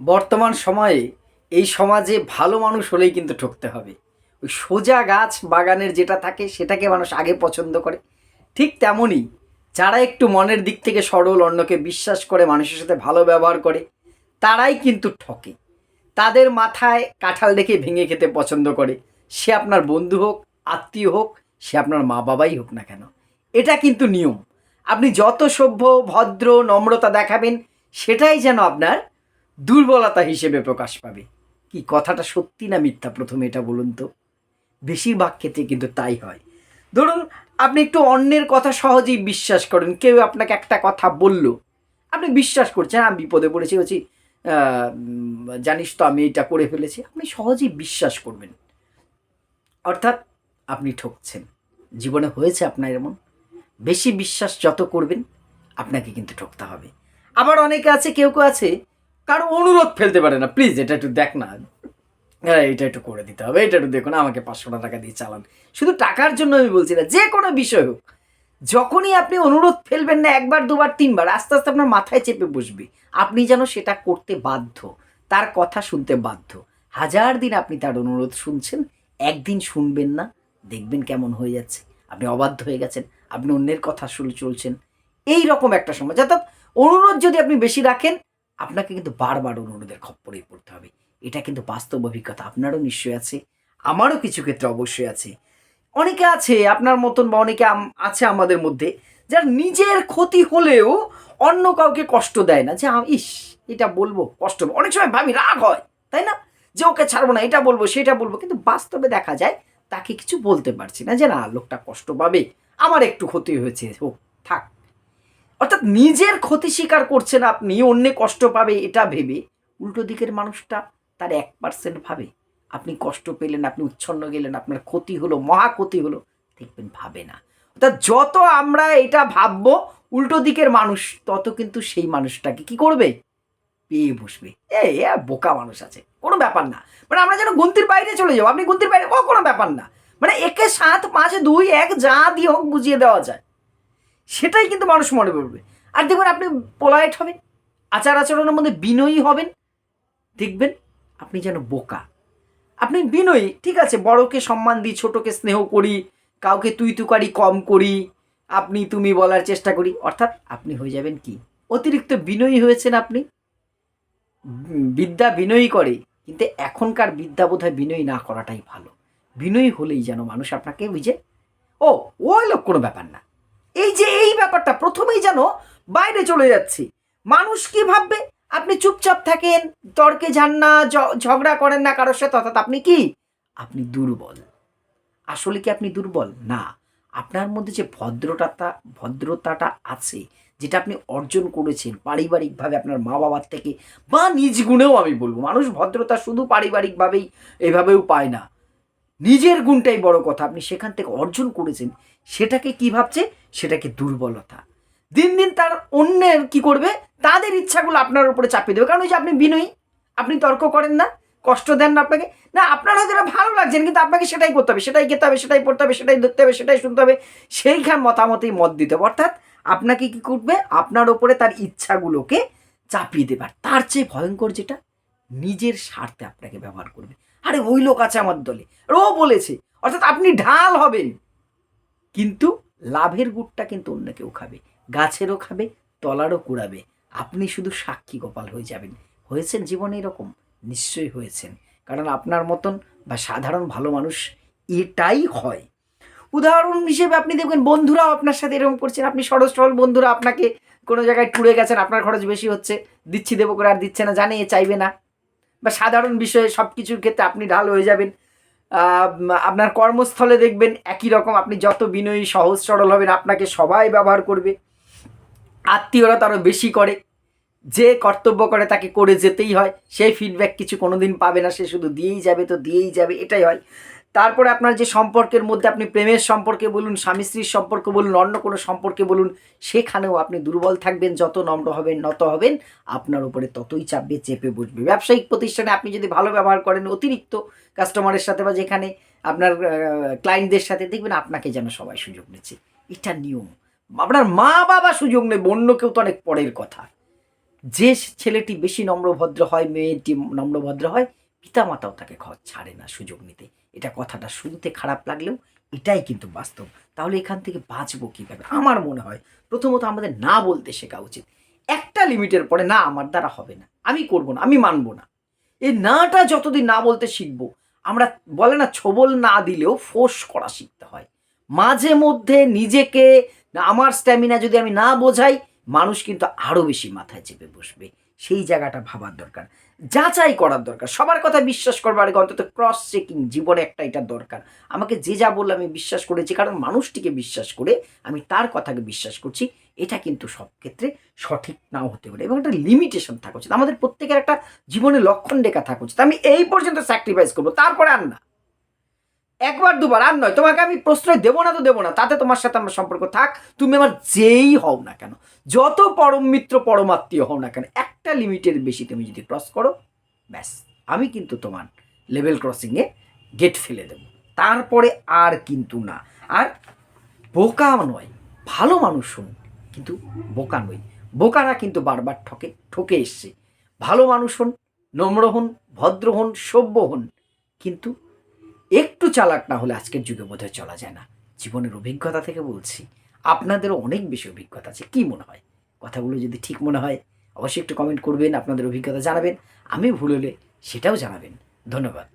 বর্তমান সময়ে এই সমাজে ভালো মানুষ হলেই কিন্তু ঠকতে হবে। ওই সোজা গাছ বাগানের যেটা থাকে সেটাকে মানুষ আগে পছন্দ করে। ঠিক তেমনই যারা একটু মনের দিক থেকে সরল, অন্যকে বিশ্বাস করে, মানুষের সাথে ভালো ব্যবহার করে, তারাই কিন্তু ঠকে। তাদের মাথায় কাঁঠাল রেখে ভেঙে খেতে পছন্দ করে। সে আপনার বন্ধু হোক, আত্মীয় হোক, সে আপনার মা বাবাই হোক না কেন। এটা কিন্তু নিয়ম। আপনি যত সভ্য, ভদ্র, নম্রতা দেখাবেন, সেটাই যেন আপনার দুর্বলতা হিসেবে প্রকাশ পাবে। কি কথাটা সত্যি না মিথ্যা প্রথমে এটা বলুন তো? বেশিরভাগ ক্ষেত্রে কিন্তু তাই হয়। ধরুন, আপনি একটু অন্যের কথা সহজেই বিশ্বাস করেন, কেউ আপনাকে একটা কথা বলল, আপনি বিশ্বাস করছেন, আমি বিপদে পড়েছি হচ্ছি জানিস তো আমি এটা করে ফেলেছি, আপনি সহজেই বিশ্বাস করবেন। অর্থাৎ আপনি ঠকছেন। জীবনে হয়েছে আপনার এমন। বেশি বিশ্বাস যত করবেন, আপনাকে কিন্তু ঠকতে হবে। আবার অনেকে আছে, কেউ কেউ আছে কারও অনুরোধ ফেলতে পারে না। প্লিজ, এটা একটু দেখ না। হ্যাঁ এটা একটু করে দিতে হবে, এটা একটু দেখুন, আমাকে পাঁচশো টাকা দিয়ে চালান। শুধু টাকার জন্য আমি বলছি না, যে কোনো বিষয় হোক। যখনই আপনি অনুরোধ ফেলবেন না একবার, দুবার, তিনবার, আস্তে আস্তে আপনার মাথায় চেপে বসবে। আপনি যেন সেটা করতে বাধ্য, তার কথা শুনতে বাধ্য। হাজার দিন আপনি তার অনুরোধ শুনছেন, একদিন শুনবেন না, দেখবেন কেমন হয়ে যাচ্ছে। আপনি অবাধ্য হয়ে গেছেন, আপনি অন্যের কথা শুনে চলছেন। এই রকম একটা সময়, অর্থাৎ অনুরোধ যদি আপনি বেশি রাখেন আপনাকে কিন্তু বারবার অনুরোধের খপ্পরেই পড়তে হবে। এটা কিন্তু বাস্তব অভিজ্ঞতা, আপনারও নিশ্চয়ই আছে, আমারও কিছু ক্ষেত্রে অবশ্যই আছে। অনেকে আছে আপনার মতন বা অনেকে আছে আমাদের মধ্যে, যার নিজের ক্ষতি হলেও অন্য কাউকে কষ্ট দেয় না, যে ইস, এটা বলব, কষ্ট। অনেক সময় ভাবি রাগ হয়, তাই না? যে, ওকে ছাড়বো না, এটা বলব, সেটা বলব। কিন্তু বাস্তবে দেখা যায় তাকে কিছু বলতে পারছি না, যে, না, লোকটা কষ্ট পাবে, আমার একটু ক্ষতি হয়েছে, হোক, থাক। অর্থাৎ নিজের ক্ষতি স্বীকার করছেন আপনি, অন্যে কষ্ট পাবে, এটা ভেবে। উল্টো দিকের মানুষটা তার এক পার্সেন্ট ভাবে। আপনি কষ্ট পেলেন, আপনি উচ্ছন্ন গেলেন, আপনার ক্ষতি হলো, মহা ক্ষতি হলো, দেখবেন ভাবে না। অর্থাৎ যত আমরা এটা ভাববো, উল্টো দিকের মানুষ, তত কিন্তু সেই মানুষটাকে কি করবে? পেয়ে বসবে। এ বোকা মানুষ আছে, কোনো ব্যাপার না। মানে আমরা যেন গুনতির বাইরে চলে যাব, আপনি গুনতির বাইরে, ও কোনো ব্যাপার না। মানে একে সাত, পাঁচ, দুই, এক, যা দিয়ে হোক, বুঝিয়ে দেওয়া যায়। সেটাই কিন্তু মানুষ মনে করবে। আর দেখবেন আপনি পোলাইট হবেন, আচার আচরণের মধ্যে বিনয়ী হবেন, দেখবেন আপনি যেন বোকা। আপনি বিনয়ী, ঠিক আছে, বড়কে সম্মান দিই, ছোটকে স্নেহ করি, কাউকে তুই তুকারি কম করি, আপনি তুমি বলার চেষ্টা করি, অর্থাৎ আপনি হয়ে যাবেন কি? অতিরিক্ত বিনয়ী হয়েছেন আপনি, বিদ্যা বিনয়ী করে, কিন্তু এখনকার বিদ্যা বোধহয় বিনয়ী না করাটাই ভালো। বিনয়ী হলেই যেন মানুষ আপনাকে বুঝে ও ওই লোক কোনো ব্যাপার না। এই যে এই ব্যাপারটা, প্রথমেই যেন বাইরে চলে যাচ্ছে। মানুষ কি ভাববে? আপনি চুপচাপ থাকেন, তর্কে যান না ঝগড়া করেন না কারোর সাথে, অর্থাৎ আপনি কি? আপনি দুর্বল। আসলে কি আপনি দুর্বল? না। আপনার মধ্যে যে ভদ্রতাটা ভদ্রতাটা আছে, যেটা আপনি অর্জন করেছেন পারিবারিকভাবে আপনার মা বাবার থেকে, বা নিজ গুণেও আমি বলব, মানুষ ভদ্রতা শুধু পারিবারিকভাবেই এভাবেও পায় না। নিজের গুণটাই বড় কথা। আপনি সেখান থেকে অর্জন করেছেন সেটাকে কি ভাবছে? সেটাকে দুর্বলতা। দিন দিন তার অন্যের কি করবে? তাদের ইচ্ছাগুলো আপনার উপরে চাপিয়ে দেবে। কারণ ওই যে আপনি বিনয়ী আপনি তর্ক করেন না কষ্ট দেন না আপনাকে। না আপনার হয়তো এটা ভালো লাগছে না, কিন্তু আপনাকে সেটাই করতে হবে সেটাই খেতে হবে সেটাই পড়তে হবে সেটাই ধরতে হবে সেটাই শুনতে হবে। সেইখান মতামতেই মত দিতে হবে। অর্থাৎ আপনাকে কি করবে? আপনার ওপরে তার ইচ্ছাগুলোকে চাপিয়ে দেবে। আর তার চেয়ে ভয়ঙ্কর যেটা নিজের স্বার্থে আপনাকে ব্যবহার করবে। আরে ওই লোক আছে আমার দলে। আর ও বলেছে, অর্থাৎ আপনি ঢাল হবেন। কিন্তু লাভের গুড়টা কিন্তু অন্য কেউ খাবে, গাছেরও খাবে, তলারও কুড়াবে। আপনি শুধু সাক্ষী গোপাল হয়ে যাবেন। হয়েছেন জীবনে এরকম? নিশ্চয়ই হয়েছেন। কারণ আপনার মতন বা সাধারণ ভালো মানুষ এটাই হয়। উদাহরণ হিসেবে আপনি দেখবেন বন্ধুরাও আপনার সাথে এরকম করছেন। আপনি সরল সরল বন্ধুরা আপনাকে কোনো জায়গায় টুরে গেছেন, আপনার খরচ বেশি হচ্ছে, দিচ্ছি দেবো করে আর দিচ্ছে না, জানে, চাইবে না। বা সাধারণ বিষয়ে সব কিছুর ক্ষেত্রে আপনি ঢাল হয়ে যাবেন। আপনার কর্মস্থলে দেখবেন একই রকম আপনি যত বিনয়ী, সহজ, সরল হবেন, আপনাকে সবাই ব্যবহার করবে। আত্মীয়রা তারও বেশি করে। যে কর্তব্য করে তাকে করে যেতেই হয়, সেই ফিডব্যাক কিছু কোনো দিন পাবে না, সে শুধু দিয়েই যাবে, তো দিয়েই যাবে, এটাই হয়। তারপরে আপনার যে সম্পর্কের মধ্যে আপনি প্রেমের সম্পর্কে বলুন, স্বামী স্ত্রীর সম্পর্কে বলুন, অন্য কোনো সম্পর্কে বলুন, সেখানেও আপনি দুর্বল থাকবেন, যত নম্র হবেন, নত হবেন, আপনার উপরে ততই চাপবে, চেপে বসবে। ব্যবসায়িক প্রতিষ্ঠানে আপনি যদি ভালো ব্যবহার করেন, অতিরিক্ত কাস্টমারের সাথে বা যেখানে আপনার ক্লায়েন্টদের সাথে, দেখবেন আপনাকে যেন সবাই সুযোগ নিচ্ছে। এটা নিয়ম। আপনার মা বাবা সুযোগ নেই অন্য কেউ তো অনেক পরের কথা। যে ছেলেটি বেশি নম্রভদ্র হয়, মেয়েটি নম্রভদ্র হয়, পিতামাতাও তাকে ঘর ছাড়ে না সুযোগ নিতে। এটা কথাটা শুনতে খারাপ লাগলেও এটাই কিন্তু বাস্তব। তাহলে এখান থেকে বাঁচবো কীভাবে? আমার মনে হয় প্রথমত আমাদের না বলতে শেখা উচিত। একটা লিমিটের পরে না আমার দ্বারা হবে না। আমি করব না, আমি মানবো না। এই নাটা যতদিন না বলতে শিখব, আমরা বলে না ছবল না দিলেও ফোর্স করা শিখতে হয়। মাঝে মধ্যে নিজেকে, আমার স্ট্যামিনা যদি আমি না বোঝাই, মানুষ কিন্তু আরও বেশি মাথায় চেপে বসবে। সেই জায়গাটা ভাবার দরকার। যাচাই করার দরকার। সবার কথা বিশ্বাস করবার আগে অন্তত ক্রস চেকিং জীবনে একটা এটা দরকার। আমাকে যে যা বললে আমি বিশ্বাস করেছি, কারণ মানুষটিকে বিশ্বাস করে আমি তার কথাকে বিশ্বাস করছি। এটা কিন্তু সব ক্ষেত্রে সঠিক নাও হতে পারে এবং একটা লিমিটেশন থাকা উচিত। আমাদের প্রত্যেকের একটা জীবনে লক্ষণ রেখা থাকা উচিত। আমি এই পর্যন্ত স্যাক্রিফাইস করব, তারপরে আর না। একবার, দুবার আর নয়। তোমাকে আমি প্রশ্রয় দেবো না তো দেবো না। তাতে তোমার সাথে আমার সম্পর্ক থাক। তুমি আমার যেই হও না কেন, যত পরম মিত্র, পরমাত্মীয় হও না কেন একটা লিমিটের বেশি তুমি যদি ক্রস করো, ব্যাস। আমি কিন্তু তোমার লেভেল ক্রসিংয়ে গেট ফেলে দেবো। তারপরে আর কিন্তু না। আর বোকা নয়, ভালো মানুষ শুন কিন্তু বোকা নই। বোকারা কিন্তু বারবার ঠকে ঠকে এসছে। ভালো মানুষ হন, নম্র হন, ভদ্র হন, সভ্য হন, কিন্তু একটু চালাক না হলে আজকের যুগে বোধহয় চলা যায় না। জীবনের অভিজ্ঞতা থেকে বলছি, আপনাদেরও অনেক বেশি অভিজ্ঞতা আছে। কি মনে হয়? কথাগুলো যদি ঠিক মনে হয় অবশ্যই একটু কমেন্ট করবেন আপনাদের অভিজ্ঞতা জানাবেন। আমি ভুল হলে সেটাও জানাবেন। ধন্যবাদ।